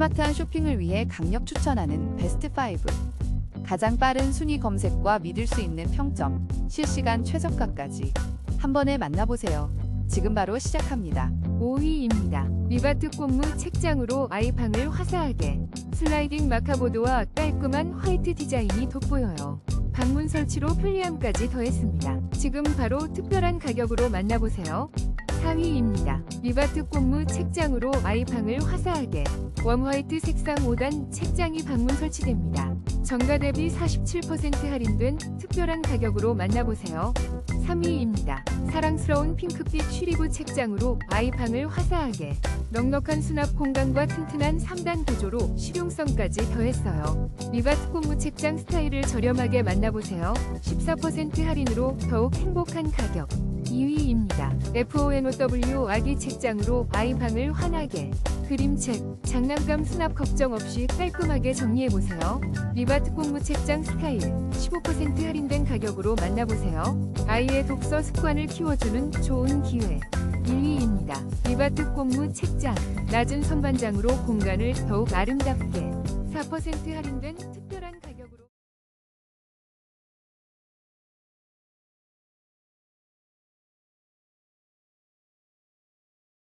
스마트한 쇼핑을 위해 강력 추천하는 베스트 5. 가장 빠른 순위 검색과 믿을 수 있는 평점, 실시간 최저가까지 한 번에 만나보세요. 지금 바로 시작합니다. 5위입니다. 리바트 꽃무 책장으로 아이방을 화사하게 슬라이딩 마카보드와 깔끔한 화이트 디자인이 돋보여요. 방문 설치로 편리함까지 더했습니다. 지금 바로 특별한 가격으로 만나보세요. 4위입니다. 리바트 꽃무 책장으로 아이방을 화사하게 웜 화이트 색상 5단 책장이 방문 설치됩니다. 정가 대비 47% 할인된 특별한 가격으로 만나보세요. 3위입니다. 사랑스러운 핑크빛 쉬리브 책장으로 아이방을 화사하게 넉넉한 수납 공간과 튼튼한 3단 구조로 실용성까지 더했어요. 리바트 꽃무 책장 스타일을 저렴하게 만나보세요. 14% 할인으로 더욱 행복한 가격. 2위입니다. FONOW 아기 책장으로 아이방을 환하게 그림책, 장난감 수납 걱정 없이 깔끔하게 정리해보세요. 리바트 꽃무 책장 스타일 15% 할인된 가격으로 만나보세요. 아이의 독서 습관을 키워주는 좋은 기회. 1위입니다. 리바트 꽃무 책장 낮은 선반장으로 공간을 더욱 아름답게 4% 할인된 특-